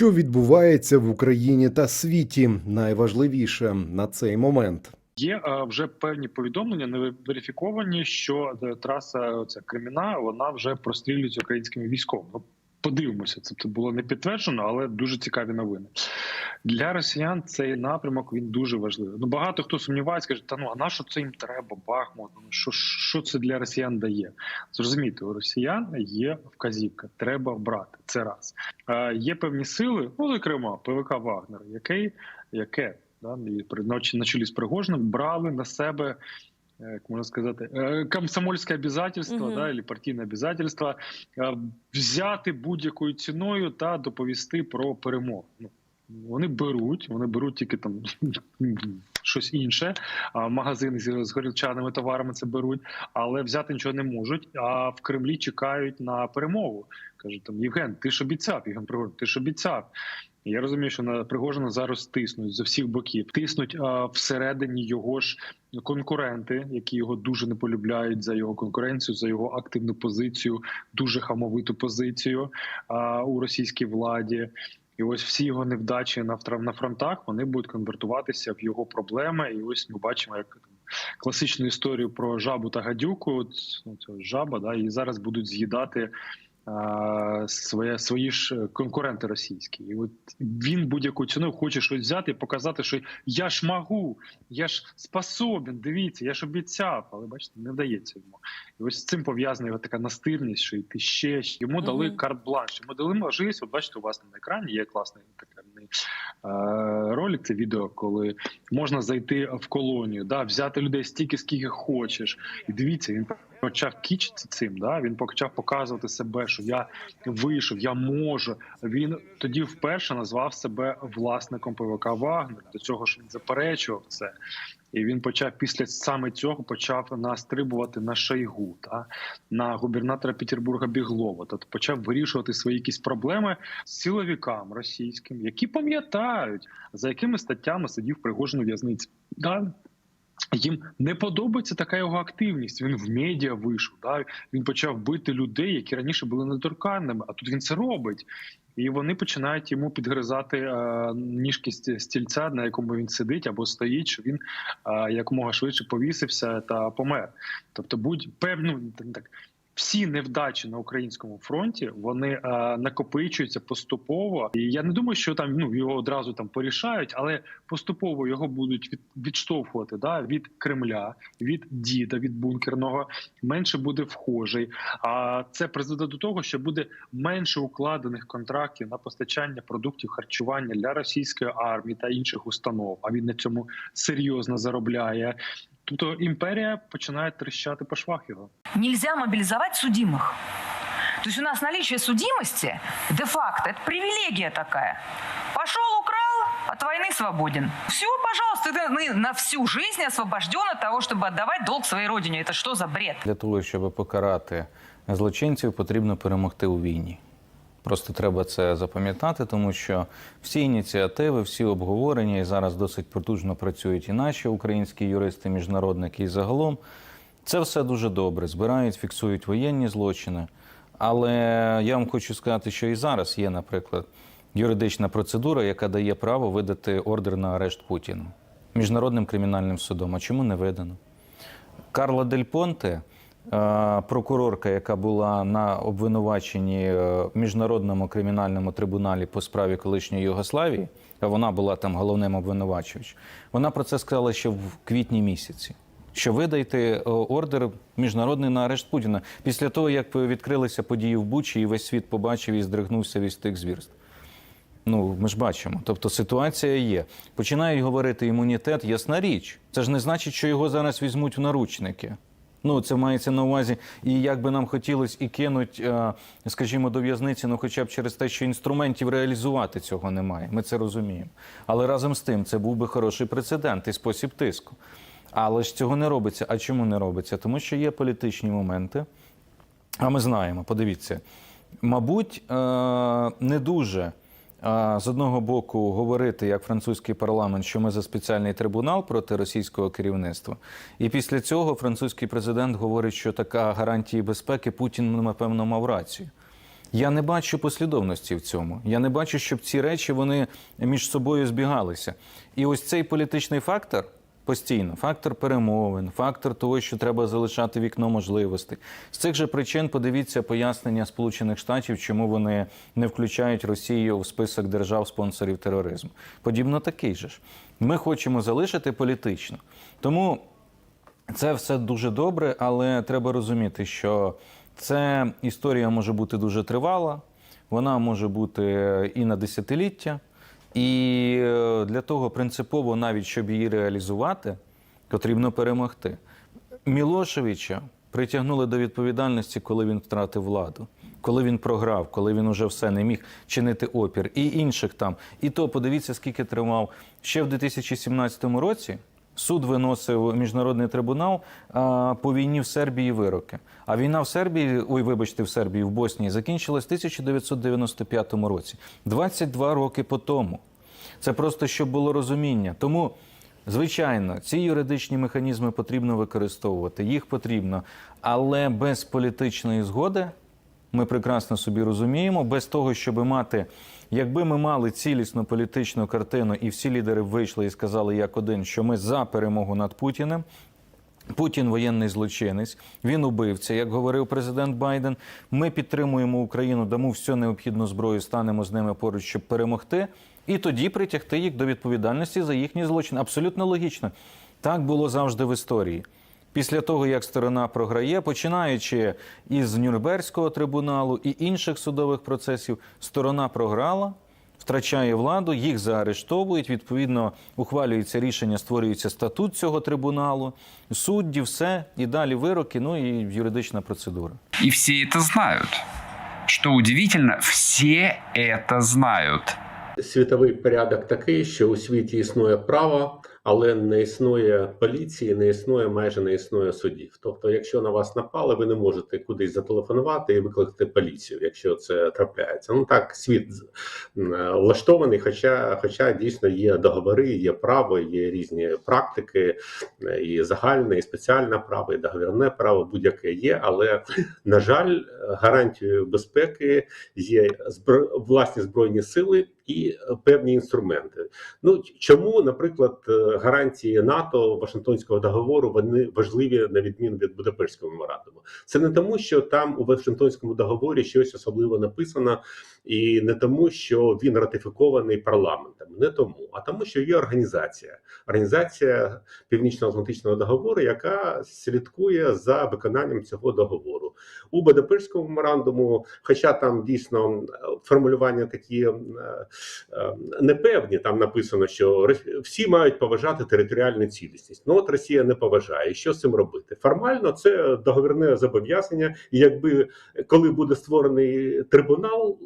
Що відбувається в Україні та світі, найважливіше на цей момент. Є е, вже певні повідомлення, не верифіковані, що е, траса ця криміна вона вже прострілюється українськими військовими. Подивимося, це, це було не підтверджено, але дуже цікаві новини. Для росіян цей напрямок він дуже важливий. Ну багато хто сумнівається, каже, та ну а на що це їм треба? Бахмут? Ну що, що це для росіян дає? Зрозумійте, у росіян є вказівка, треба брати. Це раз е, є певні сили, ну зокрема ПВК Вагнер, який яке да, і на чолі з Пригожним брали на себе. Як можна сказати, е, комсомольське обязательство, Мгм. да, або партійне обязательство е, взяти будь-якою ціною та доповісти про перемогу. Ну, вони беруть, вони беруть тільки там щось інше. А магазини з, горілчаними товарами це беруть, але взяти нічого не можуть. А в Кремлі чекають на перемогу. Кажуть там Євген, ти ж обіцяв, Євген Пригожин, ти ж обіцяв. Я розумію, що на Пригожина зараз тиснуть з всіх боків. Тиснуть а, всередині його ж конкуренти, які його дуже не полюбляють за його конкуренцію, за його активну позицію, дуже хамовиту позицію а, у російській владі. І ось всі його невдачі на на фронтах вони будуть конвертуватися в його проблеми. І ось ми бачимо, як класичну історію про жабу та гадюку. От, ну, цього жаба, да, і зараз будуть з'їдати своє, свої ж конкуренти російські. І от він будь-яку ціну хоче щось взяти і показати, що я ж можу, я ж способен, дивіться, я ж обіцяв, але бачите, не вдається йому. І ось з цим пов'язана його така настирність, що йти ще ще. йому дали Мгм. карт-бланш. Йому дали можливість. От бачите, у вас на екрані є класний такий е, ролик. Це відео, коли можна зайти в колонію, да, взяти людей стільки, скільки хочеш. І дивіться, він почав кічити цим. Да, він почав показувати себе, що я вийшов, я можу. Він тоді вперше назвав себе власником ПВК Вагнер. До цього ж він заперечував це. І він почав після саме цього почав настрибувати на Шойгу, та на губернатора Петербурга Біглова. Тобто почав вирішувати свої якісь проблеми з силовикам російським, які пам'ятають за якими статтями сидів Пригожин у в'язниці. Да, їм не подобається така його активність. Він в медіа вийшов. Да? Він почав бити людей, які раніше були недоторканними, а тут він це робить. І вони починають йому підгризати е, ніжки стільця, на якому він сидить або стоїть, що він е, якомога швидше повісився та помер. Тобто, будь певну так. Всі невдачі на українському фронті вони е, накопичуються поступово, і я не думаю, що там ну його одразу там порішають, але поступово його будуть від, відштовхувати да, від Кремля, від діда, від бункерного менше буде вхожий. А це призведе до того, що буде менше укладених контрактів на постачання продуктів харчування для російської армії та інших установ. А він на цьому серйозно заробляє. Тобто імперія починає тріщати по швах його. Нельзя мобилизовать судимых. То есть у нас наличие судимости де-факто это привилегия такая. Пошел, украл, от войны свободен. Все, пожалуйста, ты на всю жизнь освобожден от того, чтобы отдавать долг своей родине. Это что за бред? Для того, щоб покарати злочинців, потрібно перемогти у війні. Просто треба це запам'ятати, тому що всі ініціативи, всі обговорення і зараз досить потужно працюють і наші українські юристи, міжнародники, і загалом це все дуже добре. Збирають, фіксують воєнні злочини. Але я вам хочу сказати, що і зараз є, наприклад, юридична процедура, яка дає право видати ордер на арешт Путіну міжнародним кримінальним судом. А чому не видано? Карла Дель Понте, прокурорка, яка була на обвинуваченні е, в міжнародному кримінальному трибуналі по справі колишньої Югославії, вона була там головним обвинувачувачем, вона про це сказала ще в квітні місяці. Що видайте е, ордер міжнародний на арешт Путіна після того, як відкрилися події в Бучі, і весь світ побачив і здригнувся від тих звірств. Ну, ми ж бачимо. Тобто ситуація є. Починають говорити імунітет, ясна річ. Це ж не значить, що його зараз візьмуть в наручники. Ну, це мається на увазі. І як би нам хотілося і кинуть, е, скажімо, до в'язниці, ну хоча б через те, що інструментів реалізувати цього немає. Ми це розуміємо. Але разом з тим це був би хороший прецедент і спосіб тиску. Але ж цього не робиться. А чому не робиться? Тому що є політичні моменти. А ми знаємо, подивіться, мабуть, е, не дуже з одного боку говорити, як французький парламент, що ми за спеціальний трибунал проти російського керівництва. І після цього французький президент говорить, що така гарантії безпеки Путін, напевно, мав рацію. Я не бачу послідовності в цьому. Я не бачу, щоб ці речі вони між собою збігалися. І ось цей політичний фактор постійно, фактор перемовин, фактор того, що треба залишати вікно можливостей. З цих же причин подивіться пояснення Сполучених Штатів, чому вони не включають Росію в список держав-спонсорів тероризму. Подібно такий же ж. Ми хочемо залишити політично. Тому це все дуже добре, але треба розуміти, що це історія може бути дуже тривала, вона може бути і на десятиліття. І е, для того принципово, навіть щоб її реалізувати, потрібно перемогти. Мілошевича притягнули до відповідальності, коли він втратив владу, коли він програв, коли він уже все не міг чинити опір, і інших там. І то подивіться, скільки тримав ще в 2017 році. Суд виносив міжнародний трибунал по війні в Сербії вироки. А війна в Сербії, ой, вибачте, в Сербії, в Боснії закінчилась в 1995 році, 22 роки по тому. Це просто щоб було розуміння. Тому, звичайно, ці юридичні механізми потрібно використовувати, їх потрібно, але без політичної згоди ми прекрасно собі розуміємо, без того, щоб мати, якби ми мали цілісну політичну картину, і всі лідери вийшли і сказали як один, що ми за перемогу над Путіним. Путін воєнний злочинець, він убивця. Як говорив президент Байден, ми підтримуємо Україну, дамо всю необхідну зброю, станемо з ними поруч, щоб перемогти, і тоді притягти їх до відповідальності за їхні злочини. Абсолютно логічно. Так було завжди в історії. Після того, як сторона програє, починаючи із Нюрнберзького трибуналу і інших судових процесів, сторона програла, втрачає владу, їх заарештовують. Відповідно, ухвалюється рішення, створюється статут цього трибуналу, судді, все і далі вироки. Ну і юридична процедура. И все это знают. Что удивительно, все это знают. світовий порядок такий, що у світі існує право, але не існує поліції, не існує майже не існує судів. Тобто, якщо на вас напали, ви не можете кудись зателефонувати і викликати поліцію, якщо це трапляється. Ну так світ е, влаштований, хоча, хоча дійсно є договори, є право, є різні практики, е, і загальне, і спеціальне право, і договірне право, будь-яке є. Але на жаль, гарантією безпеки є збро... власні збройні сили і е, певні інструменти. Ну чому, наприклад, е, гарантії НАТО Вашингтонського договору вони важливі на відміну від Будапештського меморандуму? Це не тому, що там у Вашингтонському договорі щось особливо написано, і не тому, що він ратифікований парламентом, не тому, а тому, що є організація, організація Північно-Атлантичного договору, яка слідкує за виконанням цього договору у Будапештському меморандуму, хоча там дійсно е, формулювання такі непевні. Там написано, що всі мають поважати територіальну цілісність. Ну от Росія не поважає. Що з цим робити? Формально це договірне зобов'язання. Якби коли буде створений трибунал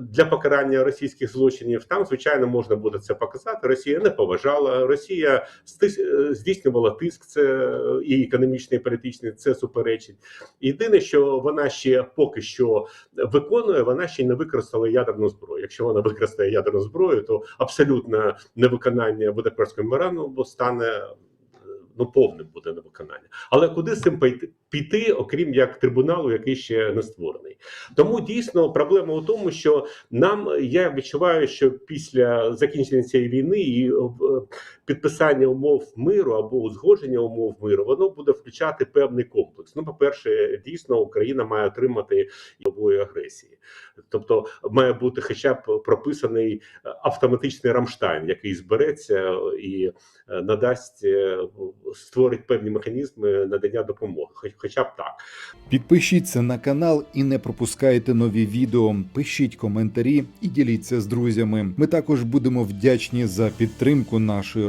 для покарання російських злочинів, там звичайно можна буде це показати. Росія не поважала. Росія е, здійснювала тиск. Це і економічний, і політичний. Це суперечить. Єдине, що вона ще поки що виконує, вона ще не використала ядерну зброю. Якщо вона використає ядерну зброю, то абсолютно невиконання Будапештського меморандуму стане ну повним буде невиконання. Але куди з цим пойти- піти, окрім як трибуналу, який ще не створений? Тому дійсно проблема у тому, що нам я відчуваю, що після закінчення цієї війни і е, підписання умов миру або узгодження умов миру, воно буде включати певний комплекс. Ну, по-перше, дійсно Україна має отримати нової агресії, тобто має бути хоча б прописаний е, автоматичний Рамштайн, який збереться і е, надасть е, створить певні механізми надання допомоги, хоча б так. Підпишіться на канал і не пропускайте нові відео. Пишіть коментарі і діліться з друзями. Ми також будемо вдячні за підтримку нашої